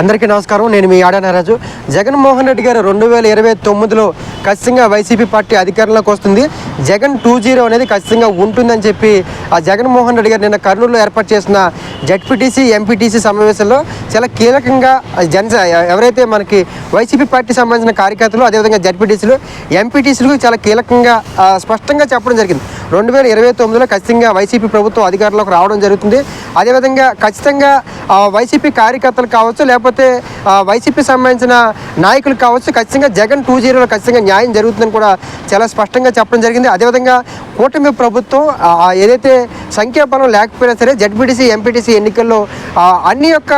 అందరికీ నమస్కారం. నేను మీ ఆడా నారాజు. జగన్మోహన్ రెడ్డి గారు రెండు వేల ఇరవై తొమ్మిదిలో ఖచ్చితంగా వైసీపీ పార్టీ అధికారంలోకి వస్తుంది. జగన్ టూ జీరో అనేది ఖచ్చితంగా ఉంటుందని చెప్పి ఆ జగన్మోహన్ రెడ్డి గారు నిన్న కర్నూలులో ఏర్పాటు చేసిన జడ్పీటీసీ ఎంపీటీసీ సమావేశంలో చాలా కీలకంగా జన ఎవరైతే మనకి వైసీపీ పార్టీ సంబంధించిన కార్యకర్తలు అదేవిధంగా జడ్పీటీసీలు ఎంపీటీసీలకు చాలా కీలకంగా స్పష్టంగా చెప్పడం జరిగింది. రెండు వేల ఇరవై తొమ్మిదిలో ఖచ్చితంగా వైసీపీ ప్రభుత్వం అధికారంలోకి రావడం జరుగుతుంది. అదేవిధంగా ఖచ్చితంగా వైసీపీ కార్యకర్తలు కావచ్చు లేకపోతే లేకపోతే వైసీపీ సంబంధించిన నాయకులు కావచ్చు ఖచ్చితంగా జగన్ టూ జీరోలో ఖచ్చితంగా న్యాయం జరుగుతుందని కూడా చాలా స్పష్టంగా చెప్పడం జరిగింది. అదేవిధంగా కూటమి ప్రభుత్వం ఏదైతే సంఖ్యాబలం లేకపోయినా సరే జడ్పీటీసీ ఎంపీటీసీ ఎన్నికల్లో అన్ని యొక్క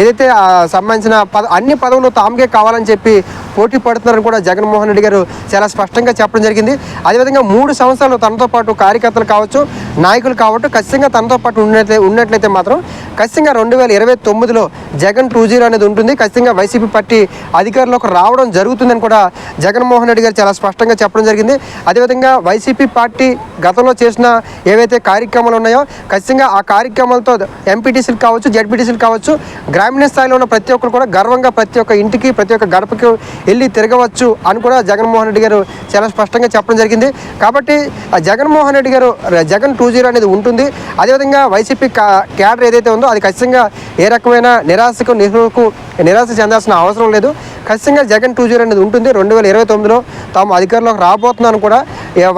ఏదైతే సంబంధించిన పద అన్ని పదవులు తామకే కావాలని చెప్పి పోటీ పడుతున్నారని కూడా జగన్మోహన్ రెడ్డి గారు చాలా స్పష్టంగా చెప్పడం జరిగింది. అదేవిధంగా మూడు సంవత్సరాలు తనతో పాటు కార్యకర్తలు కావచ్చు నాయకులు కావచ్చు ఖచ్చితంగా తనతో పాటు ఉన్నట్లయితే ఉన్నట్లయితే మాత్రం ఖచ్చితంగా రెండు వేల ఇరవై తొమ్మిదిలో జగన్ టూ జీరో అనేది ఉంటుంది. ఖచ్చితంగా వైసీపీ పార్టీ అధికారంలోకి రావడం జరుగుతుందని కూడా జగన్మోహన్ రెడ్డి గారు చాలా స్పష్టంగా చెప్పడం జరిగింది. అదేవిధంగా వైసీపీ పార్టీ గతంలో చేసిన ఏవైతే కార్యక్రమాలు ఉన్నాయో ఖచ్చితంగా ఆ కార్యక్రమాలతో ఎంపీటీసీలు కావచ్చు జడ్పీటీసీలు కావచ్చు గ్రామీణ స్థాయిలో ఉన్న ప్రతి ఒక్కరు కూడా గర్వంగా ప్రతి ఒక్క ఇంటికి ప్రతి ఒక్క గడపకి వెళ్ళి తిరగవచ్చు అని కూడా జగన్మోహన్ రెడ్డి గారు చాలా స్పష్టంగా చెప్పడం జరిగింది. కాబట్టి జగన్మోహన్ రెడ్డి గారు జగన్ టూ జీరో అనేది ఉంటుంది. అదేవిధంగా వైసీపీ క్యాడర్ ఏదైతే ఉందో అది ఖచ్చితంగా ఏ రకమైన నిరాశకు నిరుకు నిరాశ చెందాల్సిన అవసరం లేదు. ఖచ్చితంగా జగన్ టూ జీరో అనేది ఉంటుంది. రెండు వేల ఇరవై తొమ్మిదిలో తాము అధికారంలోకి రాబోతున్నాను కూడా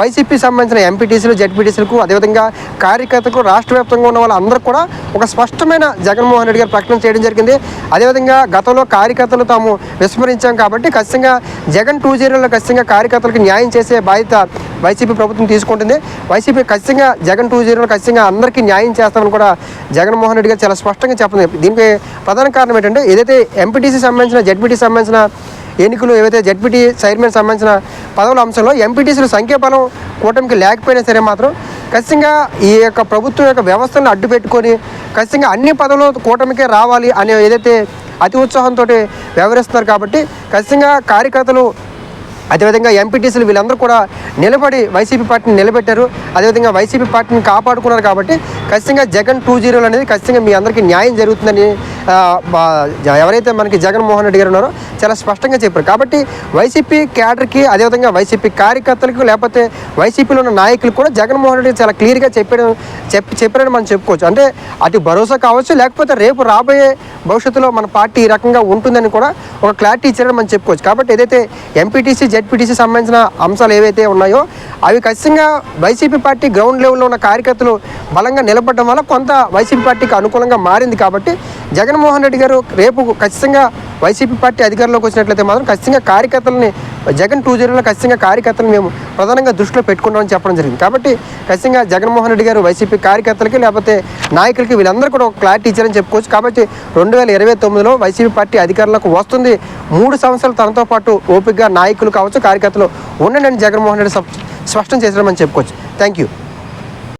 వైసీపీ సంబంధించిన ఎంపీటీసీలు జడ్పీటీసీలకు అదేవిధంగా కార్యకర్తలకు రాష్ట్ర వ్యాప్తంగా ఉన్న వాళ్ళందరూ కూడా ఒక స్పష్టమైన జగన్మోహన్ రెడ్డి గారు ప్రకటన చేయడం జరిగింది. అదేవిధంగా గతంలో కార్యకర్తలు తాము విస్మరించాం కాబట్టి ఖచ్చితంగా జగన్ టూ జీరోలో ఖచ్చితంగా కార్యకర్తలకు న్యాయం చేసే బాధ్యత వైసీపీ ప్రభుత్వం తీసుకుంటుంది. వైసీపీ ఖచ్చితంగా జగన్ టూ జీరోలో ఖచ్చితంగా అందరికీ న్యాయం చేస్తామని కూడా జగన్మోహన్ రెడ్డి గారు చాలా స్పష్టంగా చెప్పండి దీనికి ప్రధాన కారణం ఏంటంటే ఏదైతే ఎంపీటీసీ సంబంధించిన జడ్పీటీ సంబంధించిన ఎన్నికలు ఏవైతే జడ్పీటీ చైర్మన్ సంబంధించిన పదవుల అంశంలో ఎంపీటీసీల సంఖ్యాబలం కూటమికి లేకపోయినా సరే మాత్రం ఖచ్చితంగా ఈ యొక్క ప్రభుత్వం యొక్క వ్యవస్థను అడ్డు పెట్టుకొని ఖచ్చితంగా అన్ని పదవులు కూటమికే రావాలి అనే ఏదైతే అతి ఉత్సాహంతో వ్యవహరిస్తున్నారు కాబట్టి ఖచ్చితంగా కార్యకర్తలు అదేవిధంగా ఎంపీటీసీలు వీళ్ళందరూ కూడా నిలబడి వైసీపీ పార్టీని నిలబెట్టారు. అదేవిధంగా వైసీపీ పార్టీని కాపాడుకున్నారు కాబట్టి ఖచ్చితంగా జగన్ టూ జీరోలు అనేది ఖచ్చితంగా మీ అందరికీ న్యాయం జరుగుతుందని ఎవరైతే మనకి జగన్మోహన్ రెడ్డి గారు ఉన్నారో చాలా స్పష్టంగా చెప్పారు. కాబట్టి వైసీపీ క్యాడర్కి అదేవిధంగా వైసీపీ కార్యకర్తలకు లేకపోతే వైసీపీలో ఉన్న నాయకులు కూడా జగన్మోహన్ రెడ్డి చాలా క్లియర్గా చెప్పడం చెప్పి చెప్పారని మనం చెప్పుకోవచ్చు. అంటే అటు భరోసా కావచ్చు లేకపోతే రేపు రాబోయే భవిష్యత్తులో మన పార్టీ ఈ రకంగా ఉంటుందని కూడా ఒక క్లారిటీ ఇచ్చారని మనం చెప్పుకోవచ్చు. కాబట్టి ఏదైతే ఎంపీటీసీ జెడ్పీటీసీ సంబంధించిన అంశాలు ఏవైతే ఉన్నాయో అవి ఖచ్చితంగా వైసీపీ పార్టీ గ్రౌండ్ లెవెల్లో ఉన్న కార్యకర్తలు బలంగా నిలబడడం వల్ల కొంత వైసీపీ పార్టీకి అనుకూలంగా మారింది కాబట్టి జగన్మోహన్ రెడ్డి గారు రేపు ఖచ్చితంగా వైసీపీ పార్టీ అధికారంలోకి వచ్చినట్లయితే మాత్రం ఖచ్చితంగా కార్యకర్తలని జగన్ టూ జీరోలో ఖచ్చితంగా కార్యకర్తలను మేము ప్రధానంగా దృష్టిలో పెట్టుకున్నామని చెప్పడం జరిగింది. కాబట్టి ఖచ్చితంగా జగన్మోహన్ రెడ్డి గారు వైసీపీ కార్యకర్తలకి లేకపోతే నాయకులకి వీళ్ళందరూ కూడా ఒక క్లారిటీ ఇచ్చారని చెప్పుకోవచ్చు. కాబట్టి రెండు వేల ఇరవై తొమ్మిదిలో వైసీపీ పార్టీ అధికారంలోకి వస్తుంది. మూడు సంవత్సరాలు తనతో పాటు ఓపికగా నాయకులు కావచ్చు కార్యకర్తలు ఉండండి జగన్మోహన్ రెడ్డి స్ప- స్పష్టం చేశారని చెప్పుకోవచ్చు థ్యాంక్ యూ